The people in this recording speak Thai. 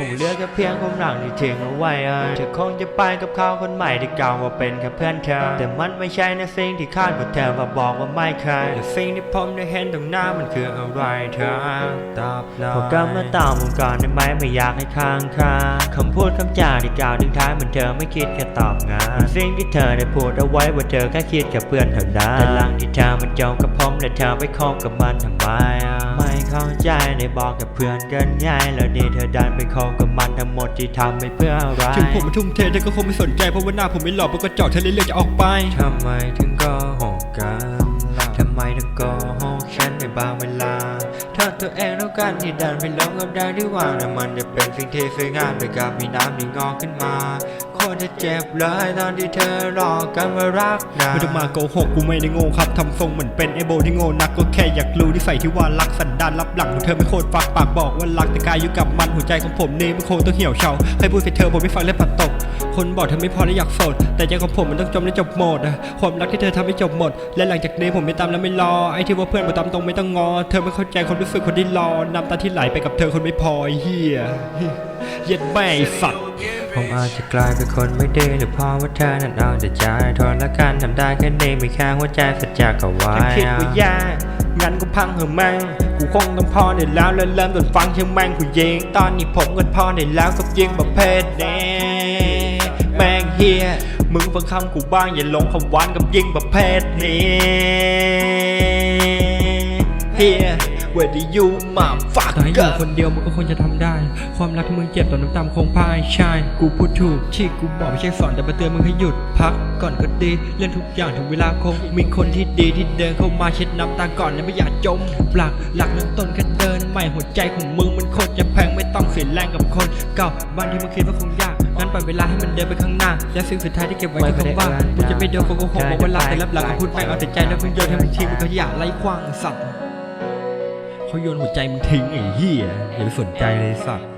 ผมเลือกแค่เพียงความหลังที่ทิ้งเอาไว้เธอคงจะไปกับเขาคนใหม่ที่กล่าวว่าเป็นแค่เพื่อนเธอ แต่มันไม่ใช่ในสิ่งที่คาดว่าเธอมาบอกว่าไม่เคยแต่สิ่งที่ผมได้เห็นตรงหน้ามันคืออะไรเธอตอบหน่อยผมก็มาตอบผมก่อนได้ไหมไม่อยากให้ค้างคาคำพูดคำจาที่กล่าวถึงท้ายเหมือนเธอไม่คิดแค่ตอบงานสิ่งที่เธอได้พูดเอาไว้ว่าเธอแค่คิดกับเพื่อนเท่านั้นแต่หลังที่เธอมันจมกับผมและเธอไปคบกับมันทำไมไม่เข้าใจในบอกกับเพื่อนกันง่ายแล้วนี่เธอดันไปคบกับมันทั้งหมดที่ทำไปเพื่ออะไรถึงผมมาทุ่มเทเธอก็คงไม่สนใจเพราะว่าหน้าผมไม่หล่อเพราะกระจอกเธอเลยเลือกจะออกไปทำไมถึงโก็หกกันล่ะทำไมถึงโก็หกฉันในบางเวลาถ้าตัวเองแล้วกันที่ดันไปลงกับได้ดีกว่านะมันจะเป็นสิ่งที่สวยงามไปกับมีน้ำที่งอกขึ้นมาโคตร จะเจ็บเลยตอนที่เธอหลอกกันว่ารักนะไม่ต้องมาโกหกกูไม่ได้โง่ครับทำทรงเหมือนเป็นไอโบที่โง่นักก็แค่อยากรู้ที่ใส่ที่ว่ารักสันดานรับหลังของเธอไม่โคตรฟักปากบอกว่ารักแต่กายอยู่กับมันหัวใจของผมนี่มันคงต้องเหี่ยวเฉาใครพูดใส่เธอผมไม่ฟังและปัดตก คนบอกเธอไม่พอและอยากโสดแต่ใจของผมมันต้องจมและจบหมดความรักที่เธอทำให้จบหมด และหลังจากนี้ผมไม่ตามและไม่รอไอ้ที่ว่าเพื่อนมาตามตรงไม่ต้องงอ เธอไม่เข้าใจความรู้สึกคนที่รอน้ำตาที่ไหลไปกับเธอคนไม่พอเฮียเย็ดแม่สัตว์ ผมอาจจะกลายเป็นคนไม่ดีหรือเพราะว่าเธอนั้นเอาแต่ใจทนและการทำได้แค่นี้ไม่แค่หัวใจสัจจะก็ไว้ถ้าคิดว่าแย่งั้นก็พังเหอะแม่งกูคงต้องพอได้แล้วแล้วเริ่มต้นฟังเชียงแม่งกูยิงตอนนี้ผมก็พอได้แล้วกับยิงประเภทนี้แม่งเฮียมึงฟังคำกูบ้างอย่าลงคำหวานกับยิงประเภทนี้เฮีย where do you my fuck ต่อให้อยู่คนเดียวมันก็คงจะทำได้ ความรักที่มึงเจ็บต่อน้ำตาคงพ่ายใช่กูพูดถูกที่กูบอกไม่ใช่สอนแต่มาเตือนมึงให้หยุด พักก่อนก็ดีเล่นทุกอย่างถึงเวลาคง มีคนที่ดีที่เดินเข้ามาเช็ดน้ำตาก่อนและไม่อยากจมปลักหลักเริ่มต้นแค่เดินใหม่หัวใจของมึงมันโคตรจะแพงไม่ต้องเสียแรงกับคนเก่าบ้านที่มึงคิดว่าคงยากงั้นปล่อยเวลาให้มันเดินไปข้างหน้า และสิ่งสุดท้ายที่เก็บไว้คือคำว่ามึงจะไม่โดนโกหกบอกว่ารักแต่รับหลังของคุณแม่งเอาแต่ใจแล้วมึงโยนให้มึงทิ้งมึงก็อย่าไล่ขว้างสัตว์ เขาโยนหัวใจมึงทิ้งไอ้เหี้ยอย่าไปสนใจเลยสัตว์